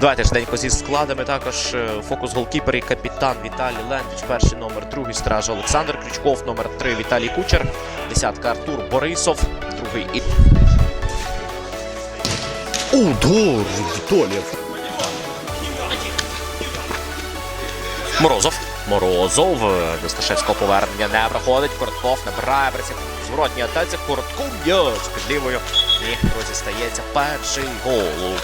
Давайте швиденько зі складами. Також е, фокус голкіпер і капітан Віталій Лентич. Перший номер, другий страж Олександр Крючков, номер три Віталій Кучер, десятка Артур Борисов, другий і. Удар Віталієв. Морозов. Морозов до Сташевського повернення не проходить. Коротков набирає праців. Зворотній атаці. Коротков м'яч під лівою. І друзі стається перший гол.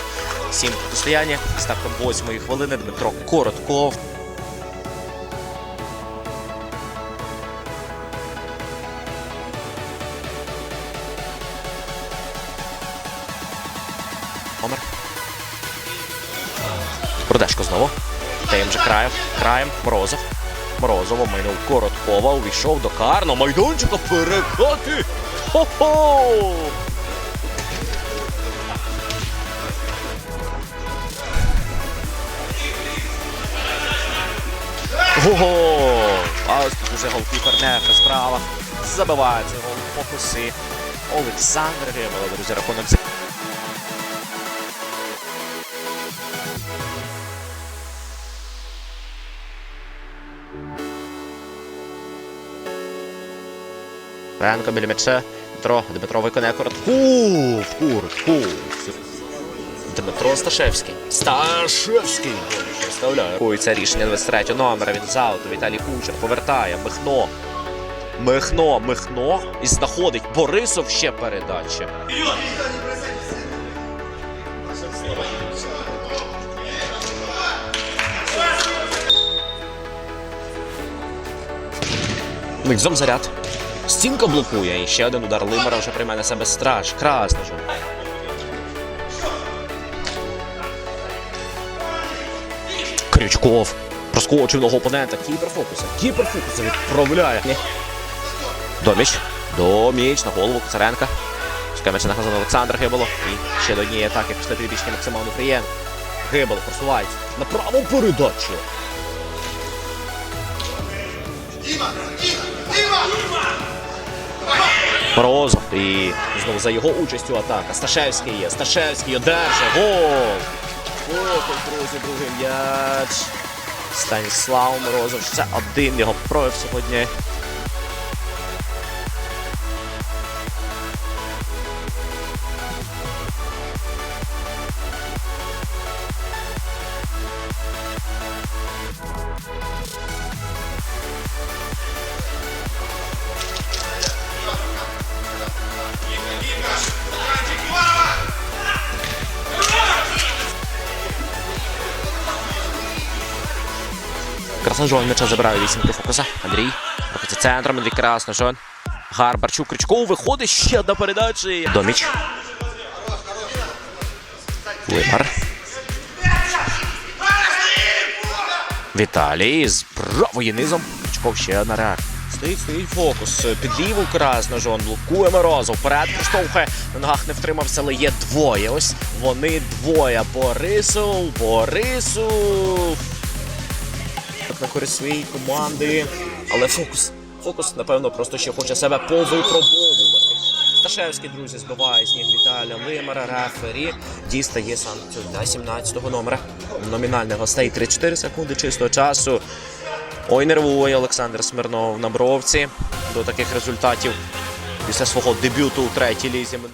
Сім протистояння. Стартом восьмої хвилини Дмитро Коротков. Номер. Продешко знову. Тим же краєм. Краєм. Морозов. Морозов оминув Короткова. Увійшов до карного майданчика. Перекати. Хо-хо! Ого! А ось тут уже голкіпер не справа. Забиває цей гол фокуси. Олександр Гибало, друзі, рахунок. Пенко біля м'яча. Дмитро. Дмитро виконає Коротков. Коротков. Дмитро Сташевський. Сташевський. Вставляє. Кується рішення 23 номера. Він з ауту. Віталій Кучер повертає. Михно. Михно, Михно. І знаходить Борисов ще передача. Мільзом заряд. Стінка блокує. І ще один удар Лимера вже прийме на себе страж. Красно ж. Крючков. Проскочив ногу опонента. Кіперфокуса. Кіперфокуса відправляє. Доміч. Доміч на голову Коцаренка. Пускай м'яч наказав Олександр Гибало. І ще до однієї атаки пішли трибічні максимально приємно. Гибало просувається. На праву передачу. Морозов. І знову за його участю атака. Сташевський є. Сташевський одержить. Гол. Гол, друзі, другий м'яч. Станіслав Морозов. Ще один його прояв сьогодні. Красножон м'яча забирає вісімки фокуса. Андрій. Рухається центром. Андрій Красножон. Гарбарчук Крючков виходить. Ще одна передача. Доміч. Лимар. Віталій з правої низом. Крючков ще одна реакція. Стоїть, стоїть фокус. Під ліву Красножон. Блокує Морозов. Вперед проштовхує. На ногах не втримався, але є двоє. Ось вони двоє. Борисов. Борисов на користь своєї команди. Але фокус. Фокус, напевно, просто ще хоче себе повипробовувати. Сташевський, друзі, збиває з ніг Віталія Лимера, рефері. Дістає санкцію для 17-го номера. Номінальних гостей 3-4 секунди чистого часу. Ой, нервує Олександр Смирнов на бровці до таких результатів після свого дебюту у третій лізі минулого.